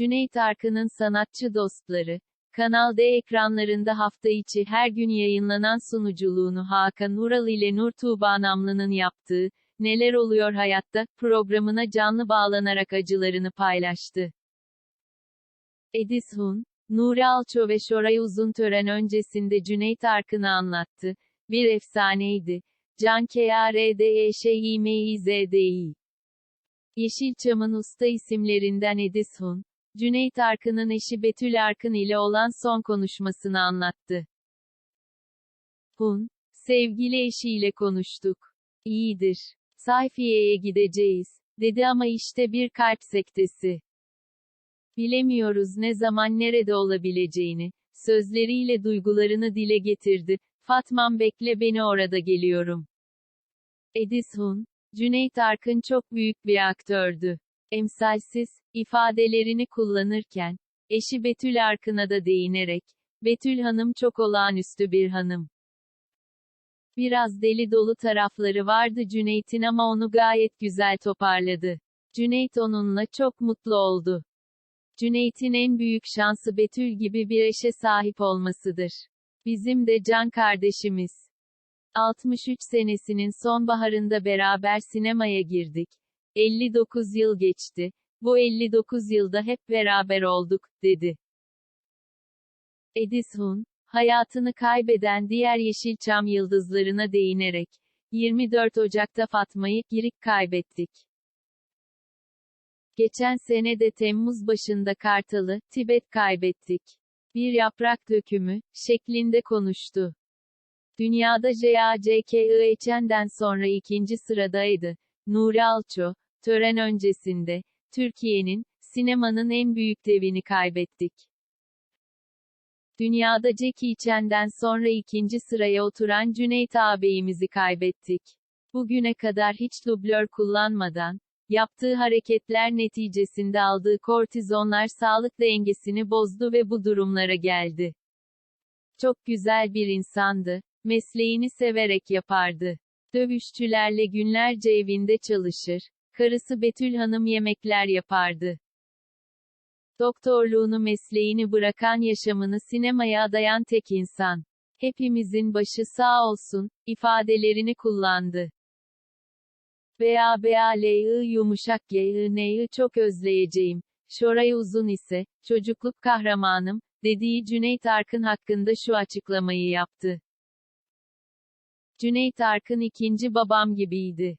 Cüneyt Arkın'ın sanatçı dostları, Kanal D ekranlarında hafta içi her gün yayınlanan sunuculuğunu Hakan Ural ile Nur Tuğba Namlı'nın yaptığı, Neler Oluyor Hayatta, programına canlı bağlanarak acılarını paylaştı. Edison, Nuri Alço ve Şoray Uzun tören öncesinde Cüneyt Arkın'ı anlattı. Bir efsaneydi. Can K-A-R-D-E-Ş-İ-M-İ-Z-D-İ. Yeşilçam'ın usta isimlerinden Edison, Cüneyt Arkın'ın eşi Betül Arkın ile olan son konuşmasını anlattı. Hun, sevgili eşiyle konuştuk. İyidir. Sayfiye'ye gideceğiz, dedi ama işte bir kalp sektesi. Bilemiyoruz ne zaman nerede olabileceğini, sözleriyle duygularını dile getirdi. Fatmam bekle beni orada geliyorum. Edison, Cüneyt Arkın çok büyük bir aktördü. Emsalsiz, ifadelerini kullanırken, eşi Betül Arkın'a da değinerek, Betül Hanım çok olağanüstü bir hanım. Biraz deli dolu tarafları vardı Cüneyt'in ama onu gayet güzel toparladı. Cüneyt onunla çok mutlu oldu. Cüneyt'in en büyük şansı Betül gibi bir eşe sahip olmasıdır. Bizim de can kardeşimiz. 63 senesinin sonbaharında beraber sinemaya girdik. 59 yıl geçti. Bu 59 yılda hep beraber olduk, dedi. Edison, hayatını kaybeden diğer Yeşilçam yıldızlarına değinerek, 24 Ocak'ta Fatma'yı, Girik kaybettik. Geçen sene de Temmuz başında Kartal'ı, Tibet kaybettik. Bir yaprak dökümü, şeklinde konuştu. Dünyada JACKIHN'den sonra ikinci sıradaydı. Nuri Alço, tören öncesinde, Türkiye'nin, sinemanın en büyük devini kaybettik. Dünyada Jackie Chan'den sonra ikinci sıraya oturan Cüneyt ağabeyimizi kaybettik. Bugüne kadar hiç dublör kullanmadan, yaptığı hareketler neticesinde aldığı kortizonlar sağlık dengesini bozdu ve bu durumlara geldi. Çok güzel bir insandı, mesleğini severek yapardı. Dövüşçülerle günlerce evinde çalışır, karısı Betül Hanım yemekler yapardı. Doktorluğunu mesleğini bırakan yaşamını sinemaya adayan tek insan. Hepimizin başı sağ olsun, ifadelerini kullandı. BABALI yumuşak GIN'yi çok özleyeceğim. Şoray Uzun ise, çocukluk kahramanım, dediği Cüneyt Arkın hakkında şu açıklamayı yaptı. Cüneyt Arkın ikinci babam gibiydi.